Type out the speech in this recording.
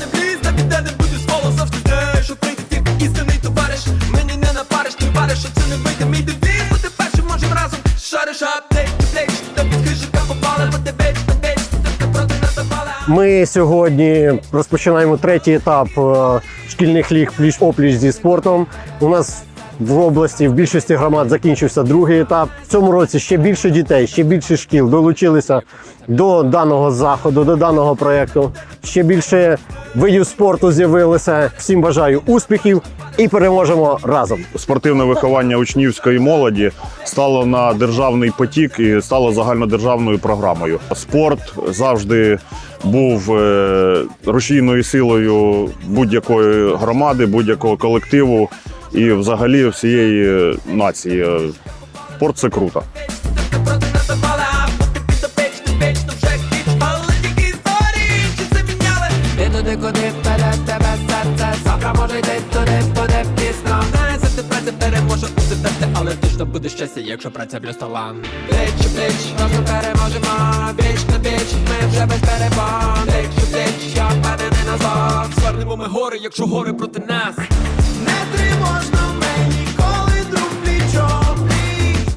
не вліз, на піде не будеш волосов ти знаєш, прийде тільки істинний товариш Мені не напариш, ти вариш, що не вийде. Мій дебіл першим можем разом шариш. Аптек, плеч, та попали, Ми сьогодні розпочинаємо третій етап е, шкільних ліг пліч-опліч зі спортом. У нас в області в більшості громад закінчився другий етап. В цьому році ще більше дітей, ще більше шкіл долучилися до даного заходу, до даного проєкту. Ще більше видів спорту з'явилося. Всім бажаю успіхів і переможемо разом. спортивне виховання учнівської молоді стало на державний потік і стало загальнодержавною програмою. Спорт завжди був е, рушійною силою будь-якої громади, будь-якого колективу і взагалі всієї нації. Спорт це круто. То Але ти Але точно буде щастя, якщо праця плюс талант Плеч у плеч, разом переможемо Віч на віч, ми вже без перебон Плеч у я впевнений на зло Звернемо ми гори, якщо гори проти Не